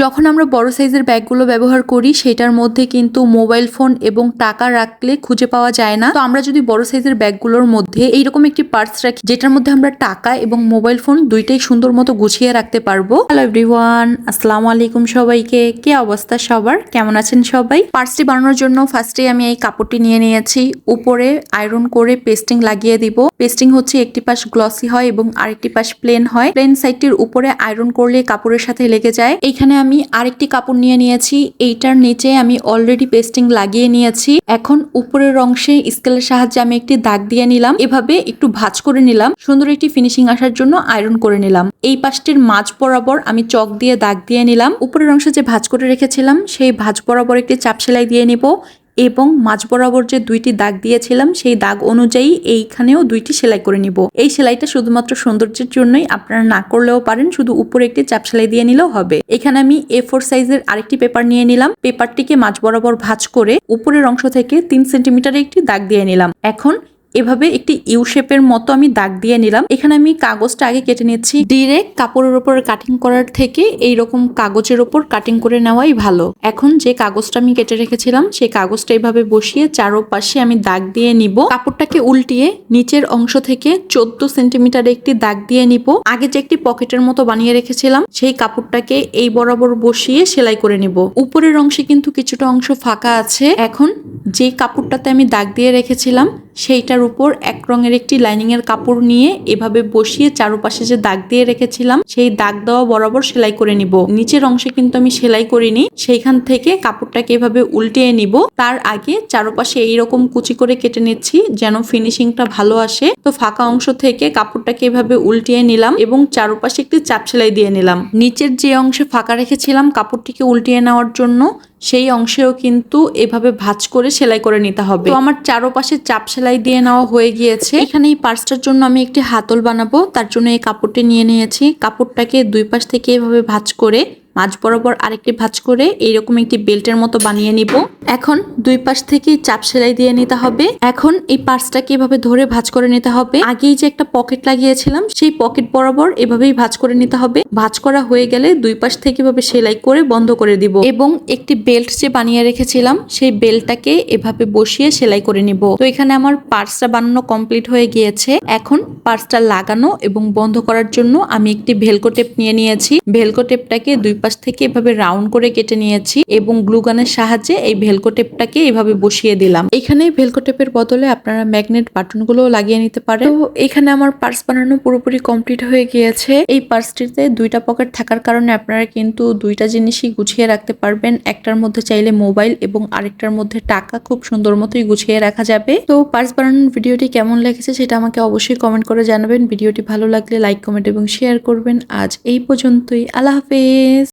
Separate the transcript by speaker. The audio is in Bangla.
Speaker 1: যখন আমরা বড় সাইজের ব্যাগগুলো ব্যবহার করি, সেটার মধ্যে কিন্তু মোবাইল ফোন এবং টাকা রাখলে খুঁজে পাওয়া যায় না। তো আমরা যদি বড় সাইজের ব্যাগগুলোর মধ্যে এইরকম একটি পার্স রাখি, যেটার মধ্যে আমরা টাকা এবং মোবাইল ফোন দুইটাই সুন্দর মতো গুছিয়ে রাখতে পারব। হ্যালো এভরিওয়ান আসসালামু আলাইকুম সবাইকে। কি অবস্থা সবার? কেমন আছেন সবাই? পার্সটি বানানোর জন্য ফার্স্টে আমি এই কাপড়টি নিয়ে নিয়েছি। উপরে আয়রন করে পেস্টিং লাগিয়ে দিব। পেস্টিং হচ্ছে একটি পাশ গ্লসি হয় এবং আরেকটি পাশ প্লেন হয়। প্লেন সাইডটির উপরে আয়রন করলে কাপড়ের সাথে লেগে যায়। এইখানে আমি আরেকটি কাপড় নিয়ে নিয়েছি। এইটার নিচে আমি অলরেডি পেস্টিং লাগিয়ে নিয়েছি। এখন উপরের অংশে স্কেলের সাহায্যে আমি একটি দাগ দিয়ে নিলাম। এভাবে একটু ভাজ করে নিলাম। সুন্দর একটি ফিনিশিং আসার জন্য আয়রন করে নিলাম। এই পাশটির মাঝ বরাবর আমি চক দিয়ে দাগ দিয়ে নিলাম। উপরের অংশে যে ভাজ করে রেখেছিলাম, সেই ভাজ বরাবর একটি চাপ সেলাই দিয়ে নিব। এবং মাঝ বরাবর যে দুইটি দাগ দিয়েছিলাম, সেই দাগ অনুযায়ী এইখানেও দুইটি সেলাই করে নিব। এই সেলাইটা শুধুমাত্র সৌন্দর্যের জন্যই আপনারা না করলেও পারেন, শুধু উপরে একটি চাপ সেলাই দিয়ে নিলেও হবে। এখানে আমি এ ফোর সাইজের আরেকটি পেপার নিয়ে নিলাম। পেপারটিকে মাঝ বরাবর ভাঁজ করে উপরের অংশ থেকে তিন সেন্টিমিটারে একটি দাগ দিয়ে নিলাম। এখন এভাবে একটি ইউ শেপের মতো আমি দাগ দিয়ে নিলাম। এখানে আমি কাগজটা আগে কেটে নিচ্ছি। ডিরেক্ট কাপড়ের উপর কাটিং করার থেকে এই রকম কাগজের উপর কাটিং করে নেওয়াই ভালো। এখন যে কাগজটা আমি কেটে রেখেছিলাম, সেই কাগজটা এইভাবে বসিয়ে চারোপাশে আমি দাগ দিয়ে নিব। কাপড়টাকে উল্টিয়ে নিচের অংশ থেকে চোদ্দ সেন্টিমিটার একটি দাগ দিয়ে নিব। আগে যে একটি পকেটের মতো বানিয়ে রেখেছিলাম, সেই কাপড়টাকে এই বরাবর বসিয়ে সেলাই করে নিব। উপরের অংশে কিন্তু কিছুটা অংশ ফাঁকা আছে। এখন যে কাপড়টাতে আমি দাগ দিয়ে রেখেছিলাম সেইটার উপর এক রঙের একটি লাইনিং এর কাপড় নিয়ে এভাবে বসিয়ে চারপাশে যে দাগ দিয়ে রেখেছিলাম, সেই দাগ দেওয়া বরাবর সেলাই করে নিব। নিচের অংশে কিন্তু আমি সেলাই করিনি, সেইখান থেকে কাপড়টাকে এভাবে উল্টিয়ে নিব। তার আগে চারপাশে এইরকম কুচি করে কেটে নিচ্ছি যেন ফিনিশিংটা ভালো আসে। তো ফাঁকা অংশ থেকে কাপড়টাকে এভাবে উল্টিয়ে নিলাম এবং চারপাশে একটি চাপ সেলাই দিয়ে নিলাম। নিচের যে অংশে ফাঁকা রেখেছিলাম, কাপড়টিকে উল্টিয়ে নেওয়ার জন্য সেই অংশেও কিন্তু এভাবে ভাঁজ করে সেলাই করে নিতে হবে। তো আমার চারোপাশে চাপ সেলাই দিয়ে নেওয়া হয়ে গিয়েছে। এখানে এই পার্সটার জন্য আমি একটি হাতল বানাবো। তার জন্য এই কাপড়টি নিয়ে নিয়েছি। কাপড়টাকে দুই পাশ থেকে এভাবে ভাঁজ করে মাঝ বরাবর আরেকটি ভাঁজ করে এইরকম একটি বেল্টের মতো বানিয়ে নিব। এখন দুই পাশ থেকে চাপ সেলাই দিয়ে নিতে হবে। এখন এই পার্সটাকে এভাবে ধরে ভাঁজ করে নিতে হবে। আগেই যে একটা পকেট লাগিয়েছিলাম, সেই পকেট বরাবর এভাবেই ভাঁজ করে নিতে হবে। ভাঁজ করা হয়ে গেলে দুই পাশ থেকে এভাবে সেলাই করে বন্ধ করে দিব। এবং একটি বেল্ট যে বানিয়ে রেখেছিলাম, সেই বেল্টটাকে এভাবে বসিয়ে সেলাই করে নিব। তো এখানে আমার পার্সটা বানানো কমপ্লিট হয়ে গিয়েছে। এখন পার্সটা লাগানো এবং বন্ধ করার জন্য আমি একটি ভেলকো টেপ নিয়ে নিয়েছি। ভেলকো টেপটাকে দুই পাশ থেকে এভাবে রাউন্ড করে কেটে নিয়েছি এবং গ্লুগানের সাহায্যে এই ভেলকো টেপটাকে এভাবে বসিয়ে দিলাম। এখানে ভেলকো টেপের বদলে আপনারা ম্যাগনেট বাটনগুলো লাগিয়ে নিতে পারেন। তো এখানে আমার পার্স বানানো পুরোপুরি কমপ্লিট হয়ে গিয়েছে। এই পার্সটিতে দুইটা পকেট থাকার কারণে আপনারা কিন্তু দুইটা জিনিসই গুছিয়ে রাখতে পারবেন। একটার মধ্যে চাইলে মোবাইল এবং আরেকটার মধ্যে টাকা খুব সুন্দর মতোই গুছিয়ে রাখা যাবে। তো পার্স বানানোর ভিডিওটি কেমন লেগেছে সেটা আমাকে অবশ্যই কমেন্ট করে জানাবেন। ভিডিওটি ভালো লাগলে লাইক কমেন্ট এবং শেয়ার করবেন। আজ এই পর্যন্তই। আল্লাহ হাফেজ!